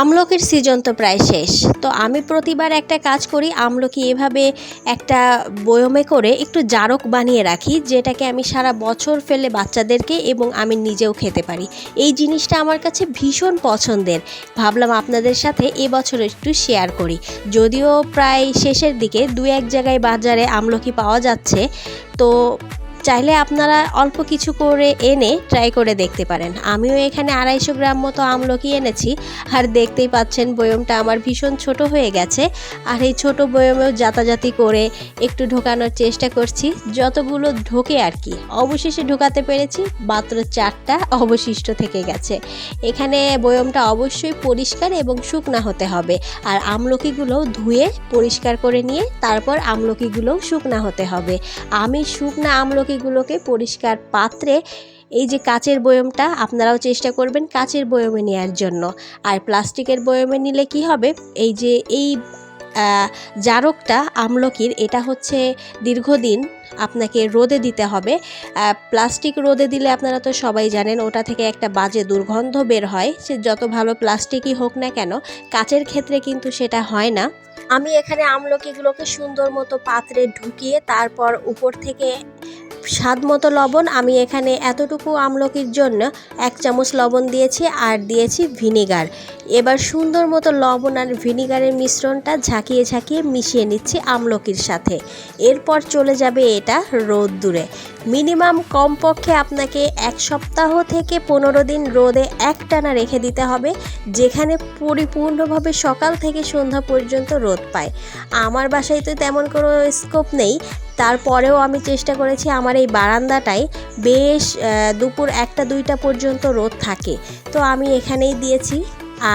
আমলকির season তো প্রায় শেষ। তো আমি প্রতিবার একটা কাজ করি, আমলকি এভাবে একটা বয়মে করে একটু জারক বানিয়ে রাখি, যেটাকে আমি সারা বছর ফেলে বাচ্চাদেরকে এবং আমি নিজেও খেতে পারি। এই জিনিসটা আমার কাছে ভীষণ পছন্দের। ভাবলাম আপনাদের সাথে এবছর একটু শেয়ার করি। যদিও প্রায় শেষের দিকে দু এক জায়গায় বাজারে আমলকি পাওয়া যাচ্ছে, তো চাইলে আপনারা অল্প কিছু করে এনে ট্রাই করে দেখতে পারেন। আমিও এখানে আড়াইশো গ্রাম মতো আমলকি এনেছি। আর দেখতেই পাচ্ছেন বয়মটা আমার ভীষণ ছোট হয়ে গেছে। আর এই ছোট বয়মেও যাতাযাতি করে একটু ঢোকানোর চেষ্টা করছি। যতগুলো ঢোকে আর কি। অবশেষে ঢোকাতে পেরেছি, মাত্র চারটা অবশিষ্ট থেকে গেছে। এখানে বয়মটা অবশ্যই পরিষ্কার এবং শুকনা হতে হবে। আর আমলকিগুলো ধুয়ে পরিষ্কার করে নিয়ে তারপর আমলকিগুলোও শুকনা হতে হবে। আমি শুকনা আমলকিগুলোকে পরিষ্কার পাত্রে এই যে কাচের বয়মটা আপনারাও চেষ্টা করবেন কাচের বয়মে নেওয়ার জন্য। আর প্লাস্টিকের বয়মে নিলে কি হবে? এই যে এই জারকটা আমলকির এটা হচ্ছে দীর্ঘদিন আপনাকে রোদে দিতে হবে। প্লাস্টিক রোদে দিলে আপনারা তো সবাই জানেন ওটা থেকে একটা বাজে দুর্গন্ধ বের হয়। সে যত ভালো প্লাস্টিকই হোক না কেন, কাচের ক্ষেত্রে কিন্তু সেটা হয় না। আমি এখানে আমলকিগুলোকে সুন্দর মতো পাত্রে ঢুকিয়ে তারপর উপর থেকে স্বাদ মতো লবণ। আমি এখানে এতটুকু আমলকির জন্য এক চামচ লবণ দিয়েছি আর দিয়েছি ভিনিগার। এবার সুন্দর মতো লবণ আর ভিনিগারের মিশ্রণটা ঝাঁকিয়ে ঝাঁকিয়ে মিশিয়ে নিচ্ছি আমলকির সাথে। এরপর চলে যাবে এটা রোদ্দুরে। মিনিমাম কমপক্ষে আপনাকে এক সপ্তাহ থেকে পনেরো দিন রোদে একটানা রেখে দিতে হবে, যেখানে পরিপূর্ণভাবে সকাল থেকে সন্ধ্যা পর্যন্ত রোদ পায়। আমার বাসায় তো তেমন কোনো স্কোপ নেই তারপরেও আমি চেষ্টা করেছি আমার এই বারান্দাটায় বেশ দুপুর একটা, দুইটা পর্যন্ত রোদ থাকে। তো আমি এখানেই দিয়েছি।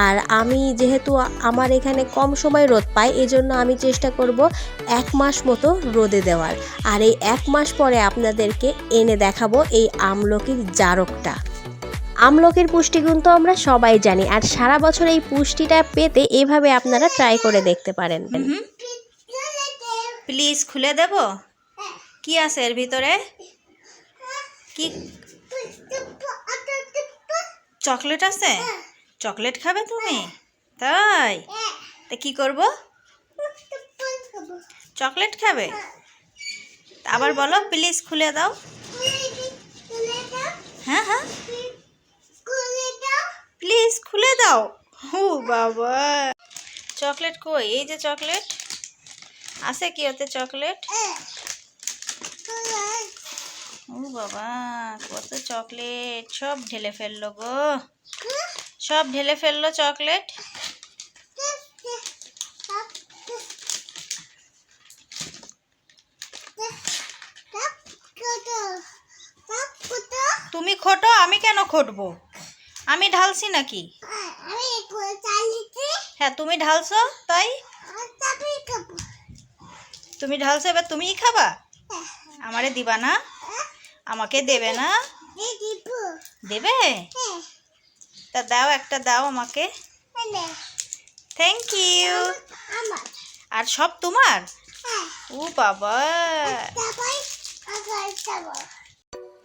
আর আমি যেহেতু আমার এখানে কম সময় রোদ পাই এজন্য আমি চেষ্টা করব এক মাস মতো রোদে দেওয়ার। আর এই এক মাস পরে আপনাদেরকে এনে দেখাবো এই আমলকির জারকটা। আমলকির পুষ্টিগুণ তো আমরা সবাই জানি, আর সারা বছর এই পুষ্টিটা পেতে এভাবে আপনারা ট্রাই করে দেখতে পারেন। প্লিজ খুলে দেব? কি আছে এর ভিতরে? কি? চকলেট আছে? চকলেট খাবে তুমি? তাই? তা কি করব? চকলেট খাবে? আবার বলো প্লিজ খুলে দাও। হ্যাঁ হ্যাঁ। প্লিজ খুলে দাও। ও বাবা। চকলেট কই? এই যে চকলেট। আছে কি ওতে চকলেট? ও বাবা কত চকলেট সব ঢেলে ফেলল গো। সব ঢেলে ফেলল চকলেট তুমি খোটো আমি কেন খটবো? আমি ঢালছি নাকি? হ্যাঁ তুমি ঢালছো তাই? তুমি ঢালছো এবার তুমিই খাবা? আমারে দিবা না? আমাকে দেবে না? দেবে? তা দাও, একটা দাও আমাকে। থ্যাংক ইউ আর সব তোমার? ও বাবা।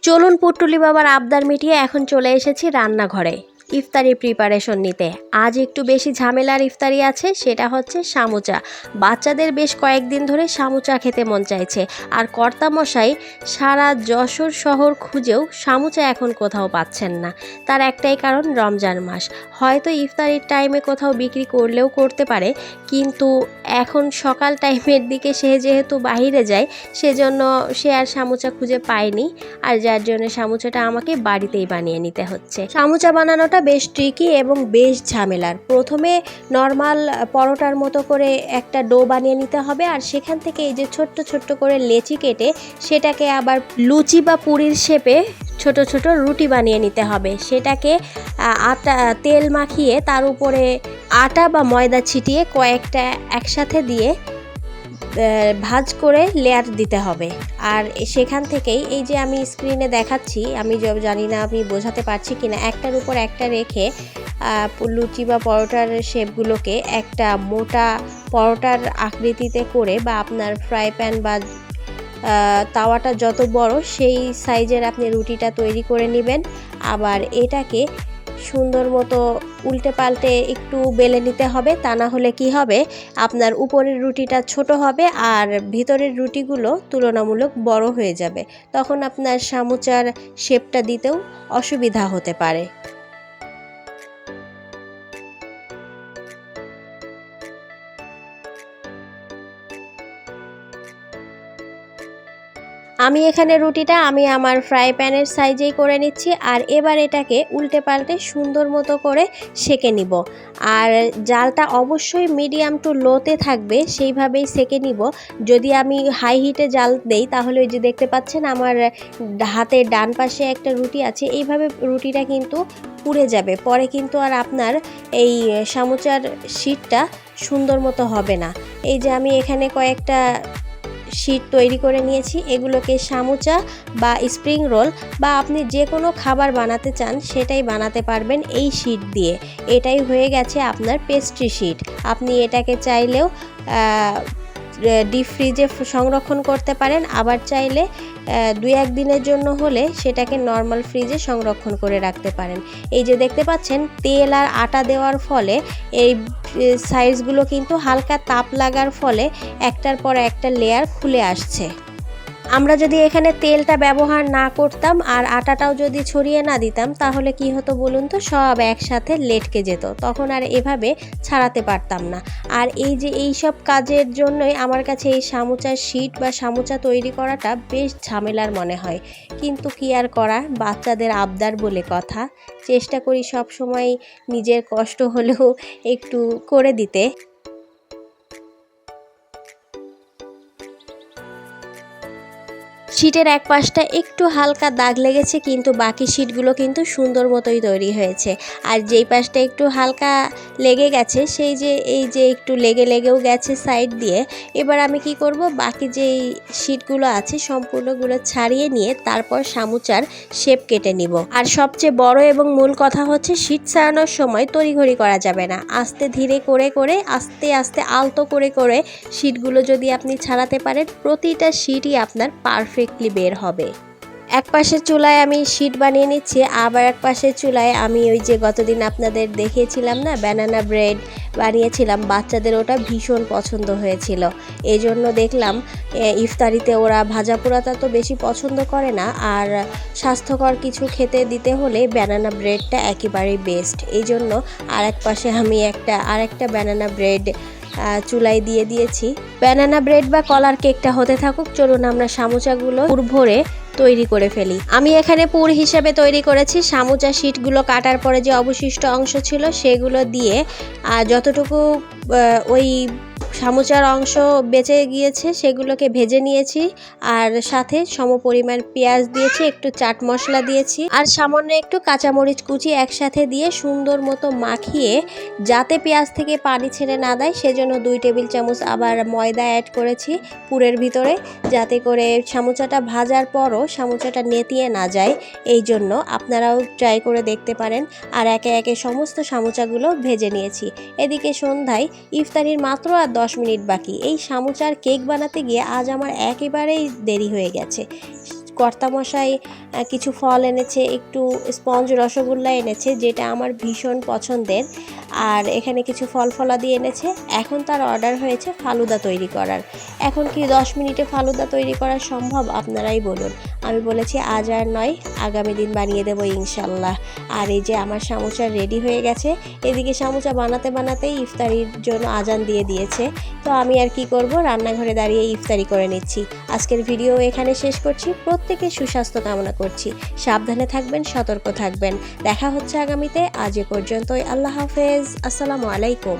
চলুন পুটুলি বাবার আবদার মিটিয়ে এখন চলে এসেছি রান্নাঘরে। ইফতারি প্রিপারেশন নিতে। আজ একটু বেশি ঝামেলার ইফতারি আছে, সেটা হচ্ছে সামুচা বাচ্চাদের বেশ কয়েকদিন ধরে সামুচা খেতে মন চাইছে। আর কর্তামশাই সারা যশোর শহর খুঁজেও সামুচা এখন কোথাও পাচ্ছেন না। তার একটাই কারণ রমজান মাস। হয়তো ইফতারির টাইমে কোথাও বিক্রি করলেও করতে পারে, কিন্তু এখন সকাল টাইমের দিকে সে যেহেতু বাইরে যায়, সেজন্য সে আর সামুচা খুঁজে পায়নি। আর যার জন্য সামুচাটা আমাকে বাড়িতেই বানিয়ে নিতে হচ্ছে। সামুচা বানানোটা বানানোটা বেশ ট্রিকি এবং বেশ ঝামেলার। প্রথমে নর্মাল পরোটার মতো করে একটা ডো বানিয়ে নিতে হবে আর সেখান থেকে এই যে ছোট্ট ছোট্ট করে লেচি কেটে সেটাকে আবার লুচি বা পুরির শেপে ছোট ছোট রুটি বানিয়ে নিতে হবে। সেটাকে আটা, তেল মাখিয়ে তার উপরে আটা বা ময়দা ছিটিয়ে কয়েকটা একসাথে দিয়ে ভাঁজ করে লেয়ার দিতে হবে। আর সেখান থেকেই এই যে আমি স্ক্রিনে দেখাচ্ছি, আমি জানি না আমি বোঝাতে পারছি কিনা, একটার উপর একটা রেখে লুচি বা পরোটার শেপগুলোকে একটা মোটা পরোটার আকৃতিতে করে বা আপনার ফ্রাই প্যান বা তাওয়াটা যত বড়, সেই সাইজের আপনি রুটিটা তৈরি করে নেবেন। আবার এটাকে সুন্দর মতো উল্টে পাল্টে একটু বেলে নিতে হবে, তা না হলে কি হবে? আপনার উপরের রুটিটা ছোট হবে আর ভিতরের রুটিগুলো তুলনামূলক বড় হয়ে যাবে। তখন আপনার সামুচার শেপটা দিতেও অসুবিধা হতে পারে। আমি এখানে রুটিটা আমি আমার ফ্রাই প্যানের সাইজেই করে নিচ্ছি আর এবার এটাকে উল্টে পাল্টে সুন্দর মতো করে সেকে নিব। আর জালটা অবশ্যই মিডিয়াম টু লোতে থাকবে, সেইভাবেই সেকে নিব। যদি আমি হাই হিটে জাল দেই, তাহলে ওই যে দেখতে পাচ্ছেন আমার হাতের ডান পাশে একটা রুটি আছে, এইভাবে রুটিটা কিন্তু পুড়ে যাবে। পরে কিন্তু আর আপনার এই সামুচার শীটটা সুন্দর মতো হবে না। এই যে আমি এখানে কয়েকটা শীট তৈরি করে নিয়েছি। এগুলোকে সামুচা বা স্প্রিং রোল বা আপনি যে কোনো খাবার বানাতে চান, সেটাই বানাতে পারবেন এই শীট দিয়ে। এটাই হয়ে গেছে আপনার পেস্ট্রি শীট আপনি এটাকে চাইলেও ডিপ ফ্রিজে সংরক্ষণ করতে পারেন। আবার চাইলে দু এক দিনের জন্য হলে সেটাকে নর্মাল ফ্রিজে সংরক্ষণ করে রাখতে পারেন। এই যে দেখতে পাচ্ছেন, তেল আর আটা দেওয়ার ফলে এই সাইজগুলো কিন্তু হালকা তাপ লাগার ফলে একটার পর একটা লেয়ার খুলে আসছে। আমরা যদি এখানে তেলটা ব্যবহার না করতাম আর আটাটাও যদি ছড়িয়ে না দিতাম, তাহলে কি হতো বলুন তো? সব একসাথে লেটকে যেত। তখন আর এভাবে ছাড়াতে পারতাম না। আর এই যে এই সব কাজের জন্যই আমার কাছে এই সামুচার শীট বা সামুচা তৈরি করাটা বেশ ঝামেলার মনে হয়। কিন্তু কি আর করার? বাচ্চাদের আবদার বলে কথা। চেষ্টা করি সব সময় নিজের কষ্ট হলেও একটু করে দিতে। শীটের এক পাশটা একটু হালকা দাগ লেগেছে, কিন্তু বাকি শীটগুলো কিন্তু সুন্দর মতোই তৈরি হয়েছে। আর যেই পাশটা একটু হালকা লেগে গেছে, সেই যে, এই যে একটু লেগে লেগেও গেছে সাইড দিয়ে, এবার আমি কি করব, বাকি যেই শীটগুলো আছে সম্পূর্ণগুলো ছাড়িয়ে নিয়ে তারপর সামুচার শেপ কেটে নিব। আর সবচেয়ে বড় এবং মূল কথা হচ্ছে, শীট ছাড়ানোর সময় তড়িঘড়ি করা যাবে না। আস্তে ধীরে করে করে, আস্তে আস্তে আলতো করে করে শীটগুলো যদি আপনি ছাড়াতে পারেন, প্রতিটা শীটই আপনার পারফেক্টলি বের হবে। এক পাশের চুলায় আমি শীট বানিয়ে নিচ্ছি, আবার এক পাশের চুলায় আমি ওই যে গতদিন আপনাদের দেখিয়েছিলাম না ব্যানানা ব্রেড বানিয়েছিলাম, বাচ্চাদের ওটা ভীষণ পছন্দ হয়েছিল। এই জন্য দেখলাম ইফতারিতে ওরা ভাজা পোড়াটা তো বেশি পছন্দ করে না, আর স্বাস্থ্যকর কিছু খেতে দিতে হলে ব্যানানা ব্রেডটা একেবারেই বেস্ট এই জন্য আর এক পাশে আমি একটা আর একটা ব্যানানা ব্রেড চুলায় দিয়ে দিয়েছি। ব্যানানা ব্রেড বা কলার কেকটা হতে থাকুক, চলুন আমরা সামোচাগুলো ভরে তৈরি করে ফেলি। আমি এখানে পুর হিসেবে তৈরি করেছি। সামুচা শিটগুলো কাটার পরে যে অবশিষ্ট অংশ ছিল, সেগুলো দিয়ে যতটুকু ওই সামোচার অংশ বেঁচে গিয়েছে, সেগুলোকে ভেজে নিয়েছি আর সাথে সমপরিমাণ পেঁয়াজ দিয়েছি, একটু চাট মশলা দিয়েছি আর সামান্য একটু কাঁচামরিচ কুচি একসাথে দিয়ে সুন্দর মতো মাখিয়ে যাতে পেঁয়াজ থেকে পানি ছেড়ে না দেয়, সেজন্য দুই টেবিল চামচ আবার ময়দা অ্যাড করেছি পুরের ভিতরে যাতে করে সামোচাটা ভাজার পরও সামোচাটা নেতিয়ে না যায়, এই জন্য আপনারাও ট্রাই করে দেখতে পারেন আর একে একে সমস্ত সামোচাগুলো ভেজে নিয়েছি। এদিকে সন্ধ্যায় ইফতারির মাত্র আর দশ মিনিট বাকি। এই সামুচার কেক বানাতে গিয়ে আজ আমার একেবারেই দেরি হয়ে গেছে। কর্তামশাই কিছু ফল এনেছে, একটু স্পঞ্জ রসগোল্লা এনেছে, যেটা আমার ভীষণ পছন্দের। আর এখানে কিছু ফল ফলাদি এনেছে। এখন তার অর্ডার হয়েছে ফালুদা তৈরি করার। এখন কি দশ মিনিটে ফালুদা তৈরি করা সম্ভব? আপনারাই বলুন। আমি বলেছি, আজ আর নয়, আগামী দিন বানিয়ে দেবো ইনশাল্লাহ। আর এই যে আমার সামোচা রেডি হয়ে গেছে, এদিকে সামোচা বানাতে বানাতেই ইফতারির জন্য আজান দিয়ে দিয়েছে। তো আমি আর কি করব? রান্নাঘরে দাঁড়িয়ে ইফতারি করে নিচ্ছি। আজকের ভিডিও এখানে শেষ করছি। প্রত্যেক প্রত্যেকের সুস্বাস্থ্য কামনা করছি। সাবধানে থাকবেন, সতর্ক থাকবেন। দেখা হচ্ছে আগামীতে। আজ এ পর্যন্তই। আল্লাহ হাফেজ। আসসালামু আলাইকুম।